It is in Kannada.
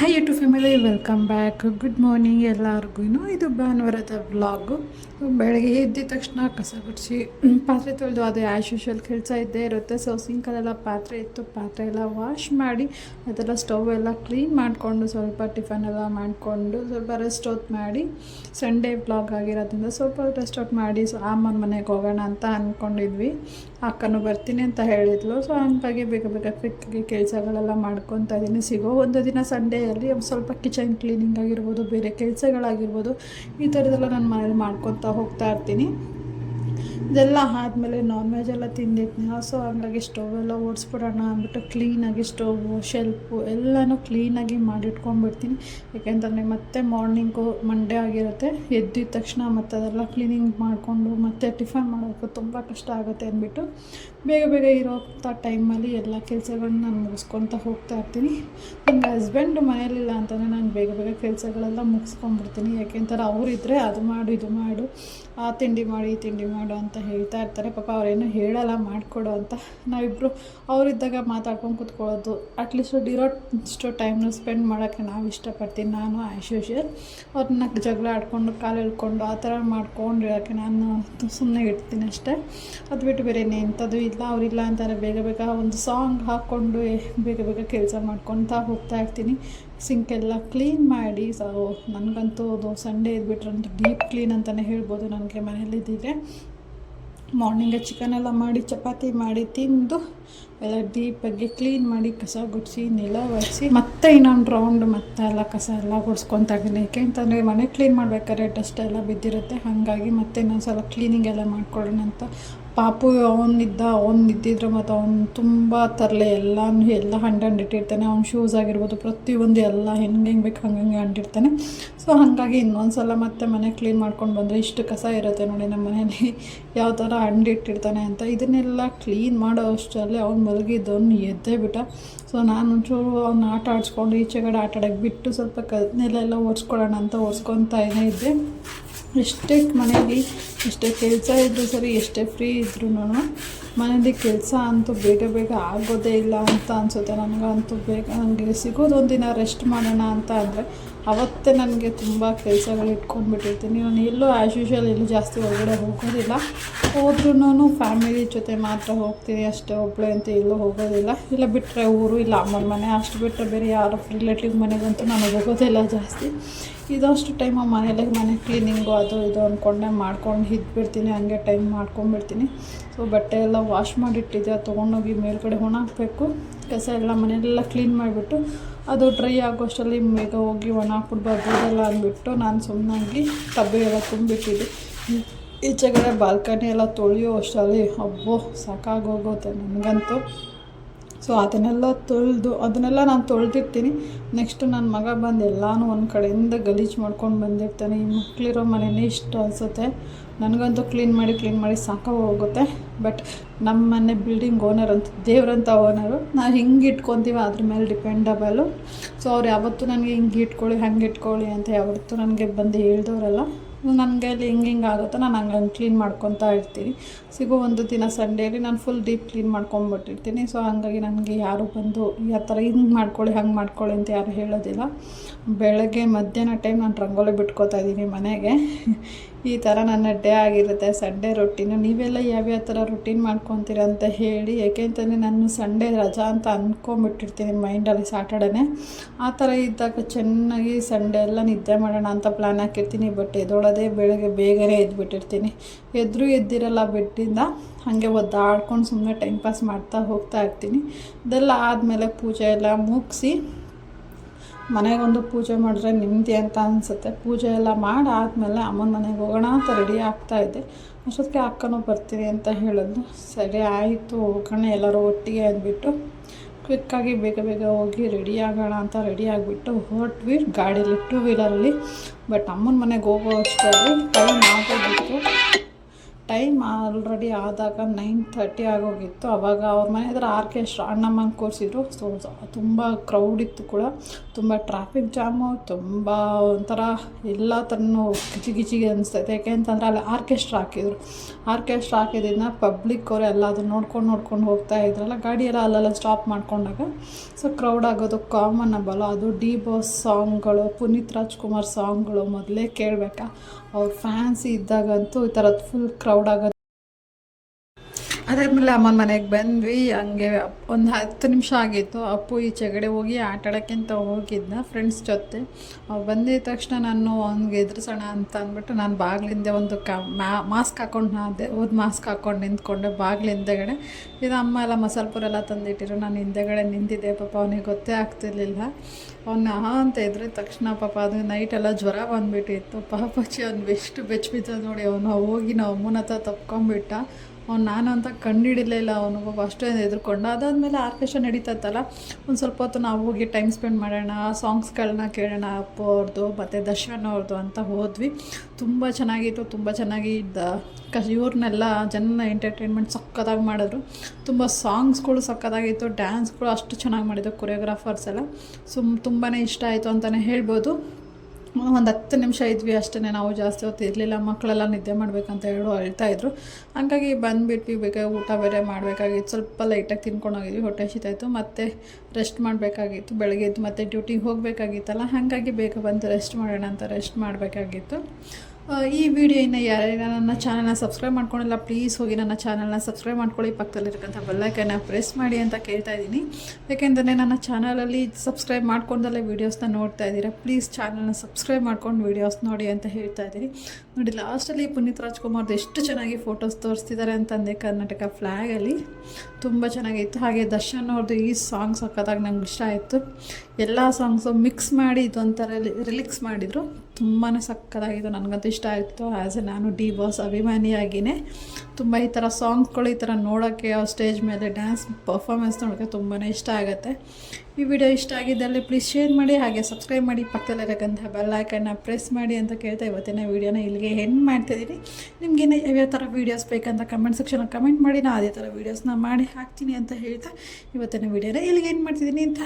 Hi to family welcome back good morning ಎಲ್ಲರಿಗೂ. ಇದು ಭಾನುವಾರದ ವ್ಲಾಗು ಬೆಳಗ್ಗೆ ಎದ್ದಿದ ತಕ್ಷಣ ಕಸ ಗುಡಿಸಿ ಪಾತ್ರೆ ತೊಳೆದು ಅದು ಆ್ಯಸ್ ಯೂಶಲ್ ಕೆಲಸ ಇದ್ದೇ ಇರುತ್ತೆ. ಸೊ ಸಿಂಕಲ್ಲೆಲ್ಲ ಪಾತ್ರೆ ಇತ್ತು. ಪಾತ್ರೆ ಎಲ್ಲ ವಾಶ್ ಮಾಡಿ, ಅದೆಲ್ಲ ಸ್ಟವ್ ಎಲ್ಲ ಕ್ಲೀನ್ ಮಾಡಿಕೊಂಡು, ಸ್ವಲ್ಪ ಟಿಫನ್ ಎಲ್ಲ ಮಾಡಿಕೊಂಡು, ಸ್ವಲ್ಪ ರೆಸ್ಟ್ ಔಟ್ ಮಾಡಿ ಸಂಡೇ ವ್ಲಾಗ್ ಆಗಿರೋದ್ರಿಂದ ಸ್ವಲ್ಪ ರೆಸ್ಟ್ ಔಟ್ ಮಾಡಿ ಸೊ ಅಮ್ಮನ ಮನೆಗೆ ಹೋಗೋಣ ಅಂತ ಅಂದ್ಕೊಂಡಿದ್ವಿ ಅಕ್ಕನೂ ಬರ್ತೀನಿ ಅಂತ ಹೇಳಿದ್ಲು. ಸೊ ಹಂಗಾಗಿ ಬೇಗ ಬೇಗ ಕ್ವಿಕ್ಕಾಗಿ ಕೆಲಸಗಳೆಲ್ಲ ಮಾಡ್ಕೊತಾ ಇದ್ದೀನಿ ಸಿಗೋ ಒಂದು ದಿನ ಸಂಡೇಯಲ್ಲಿ ಒಂದ್ ಸ್ವಲ್ಪ ಕಿಚನ್ ಕ್ಲೀನಿಂಗ್ ಆಗಿರ್ಬೋದು ಬೇರೆ ಕೆಲಸಗಳಾಗಿರ್ಬೋದು ಈ ಥರದ್ದೆಲ್ಲ ನಾನು ಮನೇಲಿ ಮಾಡ್ಕೊತಾ ಹೋಗ್ತಾ ಇರ್ತೀನಿ. ಇದೆಲ್ಲ ಆದಮೇಲೆ ನಾನ್ ವೆಜ್ ಎಲ್ಲ ತಿಂದಿದ್ನ. ಸೊ ಹಂಗಾಗಿ ಸ್ಟೋವೆಲ್ಲ ಓಡಿಸ್ಬಿಡೋಣ ಅಂದ್ಬಿಟ್ಟು ಕ್ಲೀನಾಗಿ ಸ್ಟೋವು ಶೆಲ್ಫು ಎಲ್ಲನೂ ಕ್ಲೀನಾಗಿ ಮಾಡಿಟ್ಕೊಂಡ್ಬಿಡ್ತೀನಿ. ಯಾಕೆಂತಂದರೆ ಮತ್ತೆ ಮಾರ್ನಿಂಗು ಮಂಡೇ ಆಗಿರುತ್ತೆ. ಎದ್ದಿದ ತಕ್ಷಣ ಮತ್ತು ಅದೆಲ್ಲ ಕ್ಲೀನಿಂಗ್ ಮಾಡಿಕೊಂಡು ಮತ್ತೆ ಟಿಫನ್ ಮಾಡೋಕ್ಕೆ ತುಂಬ ಕಷ್ಟ ಆಗುತ್ತೆ ಅಂದ್ಬಿಟ್ಟು ಬೇಗ ಬೇಗ ಇರೋಂಥ ಟೈಮಲ್ಲಿ ಎಲ್ಲ ಕೆಲಸಗಳನ್ನ ನಾನು ಮುಗಿಸ್ಕೊತ ಹೋಗ್ತಾ ಇರ್ತೀನಿ. ನನ್ನ ಹಸ್ಬೆಂಡ್ ಮನೇಲಿಲ್ಲ ಅಂತಂದರೆ ನಾನು ಬೇಗ ಬೇಗ ಕೆಲಸಗಳೆಲ್ಲ ಮುಗಿಸ್ಕೊಂಡ್ಬಿಡ್ತೀನಿ. ಯಾಕೆಂತಾರೆ ಅವರಿದ್ದರೆ ಅದು ಮಾಡು, ಇದು ಮಾಡು. ಆ ತಿಂಡಿ ಮಾಡಿ ತಿಂಡಿ ಮಾಡು ಅಂತ ಹೇಳ್ತಾ ಇರ್ತಾರೆ. ಪಾಪ ಅವರೇನು ಹೇಳಲ್ಲ, ಮಾಡಿಕೊಡು ಅಂತ. ನಾವಿಬ್ಬರು ಅವರಿದ್ದಾಗ ಮಾತಾಡ್ಕೊಂಡು ಕೂತ್ಕೊಳ್ಳೋದು. ಅಟ್ಲೀಸ್ಟ್ ಇರೋಷ್ಟು ಟೈಮ್ನ ಸ್ಪೆಂಡ್ ಮಾಡೋಕ್ಕೆ ನಾವು ಇಷ್ಟಪಡ್ತೀನಿ ನಾನು ಆ್ಯಸ್ ಯೂಶುವಲ್ ಅವ್ರನ್ನ ಜಗಳ ಆಡ್ಕೊಂಡು, ಕಾಲು ಎಳ್ಕೊಂಡು, ಆ ಥರ ಮಾಡ್ಕೊಂಡು ಹೇಳೋಕ್ಕೆ ನಾನು ಸುಮ್ಮನೆ ಇಡ್ತೀನಿ ಅಷ್ಟೇ. ಅದು ಬಿಟ್ಟು ಬೇರೆ ಎಂಥದ್ದು ಇಲ್ಲ. ಅವರಿಲ್ಲ ಅಂತಾರೆ. ಬೇಗ ಬೇಗ ಒಂದು ಸಾಂಗ್ ಹಾಕ್ಕೊಂಡು ಬೇಗ ಬೇಗ ಕೆಲಸ ಮಾಡ್ಕೊತಾ ಹೋಗ್ತಾ ಇರ್ತೀನಿ. ಸಿಂಕೆಲ್ಲ ಕ್ಲೀನ್ ಮಾಡಿ ಸೊ ನನಗಂತೂ ಅದು ಸಂಡೇ ಇದ್ಬಿಟ್ರಂತೂ ಡೀಪ್ ಕ್ಲೀನ್ ಅಂತಲೇ ಹೇಳ್ಬೋದು ನನಗೆ ಮನೇಲಿದ್ದಿದ್ರೆ. ಮಾರ್ನಿಂಗೆ ಚಿಕನ್ ಎಲ್ಲ ಮಾಡಿ, ಚಪಾತಿ ಮಾಡಿ, ತಿಂದು ಎಲ್ಲ ಡೀಪಾಗಿ ಕ್ಲೀನ್ ಮಾಡಿ, ಕಸ ಗುಡಿಸಿ, ನೆಲ ಒರೆಸಿ, ಮತ್ತೆ ಇನ್ನೊಂದು ರೌಂಡ್ ಮತ್ತೆ ಎಲ್ಲ ಕಸ ಎಲ್ಲ ಗುಡಿಸ್ಕೊತಾಗಿದ್ದೀನಿ ಇದ್ದೀನಿ. ಯಾಕೆಂತಂದರೆ ಮನೆ ಕ್ಲೀನ್ ಮಾಡಬೇಕಾದ್ರೆ ಡಸ್ಟ್ ಎಲ್ಲ ಬಿದ್ದಿರುತ್ತೆ, ಹಾಗಾಗಿ ಮತ್ತೆ ಇನ್ನೊಂದು ಸಲ ಕ್ಲೀನಿಂಗ್ ಎಲ್ಲ ಮಾಡ್ಕೊಳ್ಳೋಣ ಅಂತ ಪಾಪು ಅವನಿದ್ದ ಅವ್ನು ಇದ್ದಿದ್ರೆ ಮತ್ತು ಅವ್ನು ತುಂಬ ತರಲೆ, ಎಲ್ಲನೂ ಎಲ್ಲ ಹಂಡ್ ಇಟ್ಟಿರ್ತಾನೆ. ಅವ್ನ ಶೂಸ್ ಆಗಿರ್ಬೋದು, ಪ್ರತಿಯೊಂದು ಎಲ್ಲ ಹೆಂಗೆ ಹೆಂಗೆ ಬೇಕು ಹಂಗಂಗೆ ಅಂಟಿರ್ತಾನೆ. ಸೊ ಹಾಗಾಗಿ ಇನ್ನೊಂದು ಸಲ ಮತ್ತೆ ಮನೆ ಕ್ಲೀನ್ ಮಾಡ್ಕೊಂಡು ಬಂದರೆ ಇಷ್ಟು ಕಸ ಇರುತ್ತೆ ನೋಡಿ ನಮ್ಮ ಮನೇಲಿ ಯಾವ ಥರ ಅಂಡಿಟ್ಟಿರ್ತಾನೆ ಅಂತ. ಇದನ್ನೆಲ್ಲ ಕ್ಲೀನ್ ಮಾಡೋ ಅಷ್ಟರಲ್ಲಿ ಅವ್ನು ಮಲಗಿದ್ದವನು ಎದ್ದೇ ಬಿಟ್ಟ. ಸೊ ನಾನು ಒಂಚೂರು ಅವ್ನು ಆಟ ಆಡಿಸ್ಕೊಂಡು ಈಚೆ ಕಡೆ ಆಟ ಆಡೋಕ್ಕೆ ಬಿಟ್ಟು ಸ್ವಲ್ಪ ಕದನೆಲ್ಲ ಒರೆಸ್ಕೊಳ್ಳೋಣ ಅಂತ ಒರೆಸ್ಕೊತಾನೇ ಇದ್ದೆ ಎಷ್ಟೇ ಮನೆಯಲ್ಲಿ ಎಷ್ಟೇ ಕೆಲಸ ಇದ್ದರೂ ಸರಿ, ಎಷ್ಟೇ ಫ್ರೀ ಇದ್ರೂ ಮನೇಲಿ ಕೆಲಸ ಅಂತೂ ಬೇಗ ಬೇಗ ಆಗೋದೇ ಇಲ್ಲ ಅಂತ ಅನಿಸುತ್ತೆ. ನನಗಂತೂ ಬೇಗ ನನಗೆ ಸಿಗೋದು ಒಂದಿನ ರೆಸ್ಟ್ ಮಾಡೋಣ ಅಂತ ಅಂದರೆ ಅವತ್ತೇ ನನಗೆ ತುಂಬ ಕೆಲಸಗಳು ಇಟ್ಕೊಂಡ್ಬಿಟ್ಟಿರ್ತೀನಿ. ನಾನು ಎಲ್ಲೂ ಆ್ಯಸ್ ಯೂಶುವಲ್ ಎಲ್ಲೂ ಜಾಸ್ತಿ ಹೊರಗಡೆ ಹೋಗೋದಿಲ್ಲ. ಹೋದ್ರೂ ಫ್ಯಾಮಿಲಿ ಜೊತೆ ಮಾತ್ರ ಹೋಗ್ತೀನಿ. ಅಷ್ಟೇ ಒಬ್ಬಳೆ ಅಂತ ಎಲ್ಲೂ ಹೋಗೋದಿಲ್ಲ. ಇಲ್ಲ ಬಿಟ್ಟರೆ ಊರು, ಇಲ್ಲ ಅಮ್ಮನ ಮನೆ. ಅಷ್ಟು ಬಿಟ್ಟರೆ ಬೇರೆ ಯಾರು ರಿಲೇಟಿವ್ ಮನೆಗಂತೂ ನಾನು ಹೋಗೋದಿಲ್ಲ ಜಾಸ್ತಿ. ಇದಷ್ಟು ಟೈಮ್ ಮನೇಲಿ ಮನೆ ಕ್ಲೀನಿಂಗು ಅದು ಇದು ಅಂದ್ಕೊಂಡೆ ಮಾಡ್ಕೊಂಡು ಇದ್ಬಿಡ್ತೀನಿ ಹಂಗೆ ಟೈಮ್ ಮಾಡ್ಕೊಂಡ್ಬಿಡ್ತೀನಿ. ಸೊ ಬಟ್ಟೆ ಎಲ್ಲ ವಾಶ್ ಮಾಡಿಟ್ಟಿದ್ದೆ ತೊಗೊಂಡೋಗಿ ಮೇಲ್ಗಡೆ ಒಣ ಹಾಕಬೇಕು. ಕಸ ಎಲ್ಲ ಮನೆಯೆಲ್ಲ ಕ್ಲೀನ್ ಮಾಡಿಬಿಟ್ಟು, ಅದು ಡ್ರೈ ಆಗೋಷ್ಟರಲ್ಲಿ ಬೇಗ ಹೋಗಿ ಒಣ ಹಾಕ್ಬಿಡ್ಬಾರ್ದು ಅಂದ್ಬಿಟ್ಟು ನಾನು ಸುಮ್ಮನಾಗಿ ಟಬ್ಬಿಗೆಲ್ಲ ತುಂಬಿಟ್ಟಿದ್ದೆ. ಈಚೆಗಡೆ ಬಾಲ್ಕನಿ ಎಲ್ಲ ತೊಳೆಯೋ ಅಷ್ಟರಲ್ಲಿ, ಅಬ್ಬೋ, ಸಾಕಾಗೋಗುತ್ತೆ ನನಗಂತೂ. ಸೊ ಅದನ್ನೆಲ್ಲ ತೊಳೆದು, ಅದನ್ನೆಲ್ಲ ನಾನು ತೊಳೆದಿರ್ತೀನಿ. ನೆಕ್ಸ್ಟು ನನ್ನ ಮಗ ಬಂದು ಎಲ್ಲಾನು ಒಂದು ಕಡೆಯಿಂದ ಗಲೀಜು ಮಾಡ್ಕೊಂಡು ಬಂದಿರ್ತಾನೆ. ಈ ಮಕ್ಕಳಿರೋ ಮನೆಯೇ ಇಷ್ಟ ಅನಿಸುತ್ತೆ. ನನಗಂತೂ ಕ್ಲೀನ್ ಮಾಡಿ ಕ್ಲೀನ್ ಮಾಡಿ ಹೋಗುತ್ತೆ. ಬಟ್ ನಮ್ಮ ಮನೆ ಬಿಲ್ಡಿಂಗ್ ಓನರ್ ಅಂತ ದೇವ್ರಂಥ ಓನರು ನಾವು ಹಿಂಗೆ ಇಟ್ಕೊತೀವಿ ಅದ್ರ ಮೇಲೆ ಡಿಪೆಂಡಬಲು ಸೊ ಅವ್ರು ಯಾವತ್ತೂ ನನಗೆ ಹಿಂಗೆ ಇಟ್ಕೊಳ್ಳಿ, ಹಂಗೆ ಇಟ್ಕೊಳ್ಳಿ ಅಂತ ಯಾವತ್ತೂ ನನಗೆ ಬಂದು ಹೇಳ್ದವರಲ್ಲ. ನನಗೆ ಅಲ್ಲಿ ಹಿಂಗೆ ಹಿಂಗೆ ಆಗುತ್ತೋ ನಾನು ಹಂಗೆ ಹಂಗೆ ಕ್ಲೀನ್ ಮಾಡ್ಕೊತಾ ಇರ್ತೀನಿ. ಸಿಗೋ ಒಂದು ದಿನ ಸಂಡೇಲಿ ನಾನು ಫುಲ್ ಡೀಪ್ ಕ್ಲೀನ್ ಮಾಡ್ಕೊಂಬಿಟ್ಟಿರ್ತೀನಿ. ಸೊ ಹಂಗಾಗಿ ನನಗೆ ಯಾರು ಬಂದು ಆ ಥರ ಹಿಂಗೆ ಮಾಡ್ಕೊಳ್ಳಿ, ಹಂಗೆ ಮಾಡ್ಕೊಳ್ಳಿ ಅಂತ ಯಾರು ಹೇಳೋದಿಲ್ಲ. ಬೆಳಗ್ಗೆ ಮಧ್ಯಾಹ್ನ ಟೈಮ್ ನಾನು ರಂಗೋಲಿ ಬಿಟ್ಕೋತಾ ಇದ್ದೀನಿ ಮನೆಗೆ. ಈ ಥರ ನನ್ನ ಡೇ ಆಗಿರುತ್ತೆ ಸಂಡೇ ರೊಟ್ಟಿನ ನೀವೆಲ್ಲ ಯಾವ್ಯಾವ ಥರ ರೊಟೀನ್ ಮಾಡ್ಕೊತೀರ ಅಂತ ಹೇಳಿ ಯಾಕೆಂತಂದರೆ ನಾನು ಸಂಡೇ ರಜಾ ಅಂತ ಅಂದ್ಕೊಂಬಿಟ್ಟಿರ್ತೀನಿ ಮೈಂಡಲ್ಲಿ ಸ್ಯಾಟರ್ಡೇನೆ ಆ ಥರ ಇದ್ದಾಗ ಚೆನ್ನಾಗಿ ಸಂಡೇ ಎಲ್ಲ ನಿದ್ದೆ ಮಾಡೋಣ ಅಂತ ಪ್ಲ್ಯಾನ್ ಹಾಕಿರ್ತೀನಿ ಬಟ್ ಎದೊಳೋದೇ ಬೆಳಗ್ಗೆ ಬೇಗನೆ ಎದ್ಬಿಟ್ಟಿರ್ತೀನಿ. ಎದ್ರು ಎದ್ದಿರಲ್ಲ ಬೆಡ್ಡಿಂದ, ಹಾಗೆ ಒದ್ದಾಡ್ಕೊಂಡು ಸುಮ್ಮನೆ ಟೈಮ್ ಪಾಸ್ ಮಾಡ್ತಾ ಹೋಗ್ತಾ ಇರ್ತೀನಿ. ಇದೆಲ್ಲ ಆದಮೇಲೆ ಪೂಜೆ ಎಲ್ಲ ಮುಗಿಸಿ ಮನೆಗೊಂದು ಪೂಜೆ ಮಾಡಿದ್ರೆ ನೆಮ್ಮದಿ ಅಂತ ಅನಿಸುತ್ತೆ. ಪೂಜೆ ಎಲ್ಲ ಮಾಡಾದಮೇಲೆ ಅಮ್ಮನ ಮನೆಗೆ ಹೋಗೋಣ ಅಂತ ರೆಡಿ ಆಗ್ತಾ ಇದ್ದೆ ಅಷ್ಟೊತ್ತಿಗೆ ಅಕ್ಕನೂ ಬರ್ತೀನಿ ಅಂತ ಹೇಳಿದ್ಲು. ಸರಿ ಆಯಿತು, ಹೋಗೋಣ, ಎಲ್ಲರೂ ಒಟ್ಟಿಗೆ ಅಂದ್ಬಿಟ್ಟು ಕ್ವಿಕ್ಕಾಗಿ ಬೇಗ ಬೇಗ ಹೋಗಿ ರೆಡಿ ಆಗೋಣ ಅಂತ ರೆಡಿ ಆಗಿಬಿಟ್ಟು ಹೊರಟ್ವಿ. ಗಾಡೀಲಿ ಟೂ ವೀಲರಲ್ಲಿ ಬಟ್ ಅಮ್ಮನ ಮನೆಗೆ ಹೋಗೋ ಅಷ್ಟರಲ್ಲಿ ಟೈಮ್ ಆಗೋಗಿತ್ತು ಟೈಮ್ ಆಲ್ರೆಡಿ ಆದಾಗ ನೈನ್ ಥರ್ಟಿ ಆಗೋಗಿತ್ತು. ಅವಾಗ ಅವ್ರ ಮನೆ ಹತ್ರ ಆರ್ಕೆಸ್ಟ್ರಾ ಅಣ್ಣಮ್ಮನ ಕೂರಿಸಿದ್ರು. ಸೊ ತುಂಬ ಕ್ರೌಡ್ ಇತ್ತು ಕೂಡ. ತುಂಬ ಟ್ರಾಫಿಕ್ ಜಾಮು ತುಂಬ ಒಂಥರ ಎಲ್ಲ ಥರನೂ ಕಿಚಿಗೆ ಅನಿಸ್ತೈತೆ. ಯಾಕೆ ಅಂತಂದರೆ ಅಲ್ಲಿ ಆರ್ಕೆಸ್ಟ್ರಾ ಹಾಕಿದ್ರು. ಆರ್ಕೆಸ್ಟ್ರಾ ಹಾಕಿದ್ರಿಂದ ಪಬ್ಲಿಕ್ ಅವರು ಎಲ್ಲ ಅದನ್ನ ನೋಡ್ಕೊಂಡು ನೋಡ್ಕೊಂಡು ಹೋಗ್ತಾ ಇದ್ರಲ್ಲ, ಗಾಡಿ ಎಲ್ಲ ಅಲ್ಲೆಲ್ಲ ಸ್ಟಾಪ್ ಮಾಡ್ಕೊಂಡಾಗ. ಸೊ ಕ್ರೌಡ್ ಆಗೋದು ಕಾಮನ್ ಅಬಲ್ಲ ಅದು ಡಿ ಬಾಸ್ ಸಾಂಗ್ಗಳು ಪುನೀತ್ ರಾಜ್ಕುಮಾರ್ ಸಾಂಗ್ಗಳು ಮೊದಲೇ ಕೇಳಬೇಕಾ? ಅವ್ರ ಫ್ಯಾನ್ಸಿ ಇದ್ದಾಗಂತೂ ಈ ಥರದ್ದು ಫುಲ್ ಕ್ರೌಡ್ ಆಗೋದು ಅದಾದ್ಮೇಲೆ ಅಮ್ಮನ ಮನೆಗೆ ಬಂದ್ವಿ, ಹಂಗೆ ಒಂದು ಹತ್ತು ನಿಮಿಷ ಆಗಿತ್ತು. ಅಪ್ಪು ಈಚೆಗಡೆ ಹೋಗಿ ಆಟ ಆಡೋಕ್ಕಿಂತ ಹೋಗಿದ್ದ ಫ್ರೆಂಡ್ಸ್ ಜೊತೆ. ಅವ್ರು ಬಂದಿದ ತಕ್ಷಣ ನಾನು ಅವ್ನಿಗೆ ಎದುರಿಸೋಣ ಅಂತ ಅಂದ್ಬಿಟ್ಟು ನಾನು ಬಾಗ್ಲಿಂದ ಒಂದು ಕ ಮಾಸ್ಕ್ ಹಾಕೊಂಡು ನಾದೆ ಓದ್ ಮಾಸ್ಕ್ ಹಾಕೊಂಡು ನಿಂತ್ಕೊಂಡೆ ಬಾಗಿಲು ಹಿಂದೆಗಡೆ ಇದು ಅಮ್ಮ ಎಲ್ಲ ಮಸಾಲೆ ಪುರ ಎಲ್ಲ ತಂದಿಟ್ಟಿರು ನಾನು ಹಿಂದೆಗಡೆ ನಿಂತಿದ್ದೆ. ಪಾಪ ಅವನಿಗೆ ಗೊತ್ತೇ ಆಗ್ತಿರ್ಲಿಲ್ಲ. ಅವನ್ನ ಹಾ ಅಂತ ಇದ್ರೆ ತಕ್ಷಣ ಪಾಪ ಅದು ನೈಟೆಲ್ಲ ಜ್ವರ ಬಂದ್ಬಿಟ್ಟಿತ್ತು. ಪಾಪಚ್ಚಿ ಅವ್ನು ಎಷ್ಟು ಬೆಚ್ಚ ಬಿದ್ದ ನೋಡಿ. ಅವನು ಹೋಗಿ ನಾವು ಅಮ್ಮನ ಹತ್ರ ತಪ್ಕೊಂಬಿಟ್ಟ ಅವ್ನು ನಾನು ಅಂತ ಕಂಡುಹಿಡಿಲಿಲ್ಲ ಅವನು. ಅಷ್ಟೇ ಎದ್ರುಕೊಂಡ. ಅದಾದಮೇಲೆ ಆರ್ಕೆಸ್ಟ್ರಾ ನಡೀತತ್ತಲ್ಲ ಒಂದು ಸ್ವಲ್ಪ ಹೊತ್ತು ನಾವು ಹೋಗಿ ಟೈಮ್ ಸ್ಪೆಂಡ್ ಮಾಡೋಣ ಸಾಂಗ್ಸ್ಗಳನ್ನ ಕೇಳೋಣ ಅಪ್ಪು ಅವ್ರದ್ದು ಮತ್ತು ದರ್ಶನ್ ಅವ್ರದ್ದು ಅಂತ ಹೋದ್ವಿ. ತುಂಬ ಚೆನ್ನಾಗಿತ್ತು, ತುಂಬ ಚೆನ್ನಾಗಿ ಇದ್ದ. ಕ, ಇವ್ರನ್ನೆಲ್ಲ ಜನ ಎಂಟರ್ಟೈನ್ಮೆಂಟ್ ಸಕ್ಕತ್ತಾಗಿ ಮಾಡಿದ್ರು. ತುಂಬ ಸಾಂಗ್ಸ್ಗಳು ಸಕ್ಕತ್ತಾಗಿತ್ತು ಡ್ಯಾನ್ಸ್ಗಳು ಅಷ್ಟು ಚೆನ್ನಾಗಿ ಮಾಡಿದ್ರು ಕೊರಿಯೋಗ್ರಾಫರ್ಸ್ ಎಲ್ಲ. ಸುಮ್ ತುಂಬಾ ಇಷ್ಟ ಆಯಿತು ಅಂತಲೇ ಹೇಳ್ಬೋದು. ಒಂದು ಹತ್ತು ನಿಮಿಷ ಇದ್ವಿ ಅಷ್ಟೇ ನಾವು ಜಾಸ್ತಿ ಹೊತ್ತು ಇರಲಿಲ್ಲ ಮಕ್ಕಳೆಲ್ಲ ನಿದ್ದೆ ಮಾಡಬೇಕಂತ ಹೇಳು ಅಳ್ತಾ ಇದ್ರು. ಹಂಗಾಗಿ ಬಂದುಬಿಟ್ವಿ ಬೇಕಾಗಿ ಊಟ ಬೇರೆ ಮಾಡಬೇಕಾಗಿತ್ತು. ಸ್ವಲ್ಪ ಲೈಟಾಗಿ ತಿನ್ಕೊಂಡು ಹೋಗಿದ್ವಿ, ಹೊಟ್ಟೆ ಹಸಿತಾಯಿತು ಮತ್ತು ರೆಸ್ಟ್ ಮಾಡಬೇಕಾಗಿತ್ತು, ಬೆಳಗ್ಗೆ ಎದ್ದು ಮತ್ತೆ ಡ್ಯೂಟಿಗೆ ಹೋಗಬೇಕಾಗಿತ್ತಲ್ಲ, ಹಾಗಾಗಿ ಬೇಗ ಬಂದು ರೆಸ್ಟ್ ಮಾಡೋಣ ಅಂತ ರೆಸ್ಟ್ ಮಾಡಬೇಕಾಗಿತ್ತು. ಈ ವಿಡಿಯೋ ಇನ್ನು ಯಾರ್ಯಾರು ನನ್ನ ಚಾನಲ್ನ ಸಬ್ಸ್ಕ್ರೈಬ್ ಮಾಡ್ಕೊಂಡಿಲ್ಲ ಪ್ಲೀಸ್ ಹೋಗಿ ನನ್ನ ಚಾನಲ್ನ ಸಬ್ಸ್ಕ್ರೈಬ್ ಮಾಡ್ಕೊಳ್ಳಿ. ಪಕ್ಕದಲ್ಲಿರ್ತಕ್ಕಂಥ ಬೆಲ್ಲೈಕನ್ನ ಪ್ರೆಸ್ ಮಾಡಿ ಅಂತ ಕೇಳ್ತಾ ಇದ್ದೀನಿ. ಯಾಕೆಂದರೆ ನನ್ನ ಚಾನಲಲ್ಲಿ ಸಬ್ಸ್ಕ್ರೈಬ್ ಮಾಡ್ಕೊಂಡಲ್ಲೇ ವೀಡಿಯೋಸ್ನ ನೋಡ್ತಾ ಇದ್ದೀರಾ? ಪ್ಲೀಸ್ ಚಾನಲ್ನ ಸಬ್ಸ್ಕ್ರೈಬ್ ಮಾಡ್ಕೊಂಡು ವೀಡಿಯೋಸ್ ನೋಡಿ ಅಂತ ಹೇಳ್ತಾ ಇದ್ದೀನಿ. ನೋಡಿ ಲಾಸ್ಟಲ್ಲಿ ಪುನೀತ್ ರಾಜ್ಕುಮಾರ್ದು ಎಷ್ಟು ಚೆನ್ನಾಗಿ ಫೋಟೋಸ್ ತೋರಿಸ್ತಿದ್ದಾರೆ ಅಂತಂದೆ ಕರ್ನಾಟಕ ಫ್ಲ್ಯಾಗಲ್ಲಿ ತುಂಬ ಚೆನ್ನಾಗಿತ್ತು. ಹಾಗೆ ದರ್ಶನ್ ಅವ್ರದ್ದು ಈ ಸಾಂಗ್ ಸಕ್ಕತ್ತಾಗಿ ನಂಗೆ ಇಷ್ಟ ಆಯಿತು. ಎಲ್ಲ ಸಾಂಗ್ಸು ಮಿಕ್ಸ್ ಮಾಡಿ ಇದೊಂಥರ ರಿಲಿಕ್ಸ್ ಮಾಡಿದರು. ತುಂಬಾ ಸಕ್ಕತ್ತಾಗಿತ್ತು ನನಗಂತೂ ಇಷ್ಟ ಆಯಿತು ಆ್ಯಸ್ ಎ ನಾನು ಡಿ ಬಾಸ್ ಅಭಿಮಾನಿಯಾಗಿಯೇ ತುಂಬ ಈ ಥರ ಸಾಂಗ್ಸ್ಗಳು ಈ ಥರ ನೋಡೋಕ್ಕೆ ಆ ಸ್ಟೇಜ್ ಮೇಲೆ ಡ್ಯಾನ್ಸ್ ಪರ್ಫಾಮೆನ್ಸ್ ನೋಡೋಕ್ಕೆ ತುಂಬಾ ಇಷ್ಟ ಆಗುತ್ತೆ. ಈ ವಿಡಿಯೋ ಇಷ್ಟ ಆಗಿದ್ದಲ್ಲಿ ಪ್ಲೀಸ್ ಶೇರ್ ಮಾಡಿ, ಹಾಗೆ ಸಬ್ಸ್ಕ್ರೈಬ್ ಮಾಡಿ. ಪಕ್ಕದಲ್ಲಿರಕ್ಕಂಥ ಬೆಲ್ ಐಕನ್ನ ಪ್ರೆಸ್ ಮಾಡಿ ಅಂತ ಕೇಳ್ತಾ ಇವತ್ತಿನ ವೀಡಿಯೋನ ಇಲ್ಲಿಗೆ ಹೆಣ್ಣು ಮಾಡ್ತಿದ್ದೀನಿ. ನಿಮಗೇನು ಯಾವ್ಯಾವ ಥರ ವೀಡಿಯೋಸ್ ಬೇಕಂತ ಕಮೆಂಟ್ ಸೆಕ್ಷನ್ ಕಮೆಂಟ್ ಮಾಡಿ, ನಾನು ಅದೇ ಥರ ವೀಡಿಯೋಸ್ನ ಮಾಡಿ ಹಾಕ್ತೀನಿ ಅಂತ ಹೇಳ್ತಾ ಇವತ್ತಿನ ವೀಡಿಯೋನ ಇಲ್ಲಿಗೆ ಏನು ಮಾಡ್ತಿದ್ದೀನಿ. ಅಂತ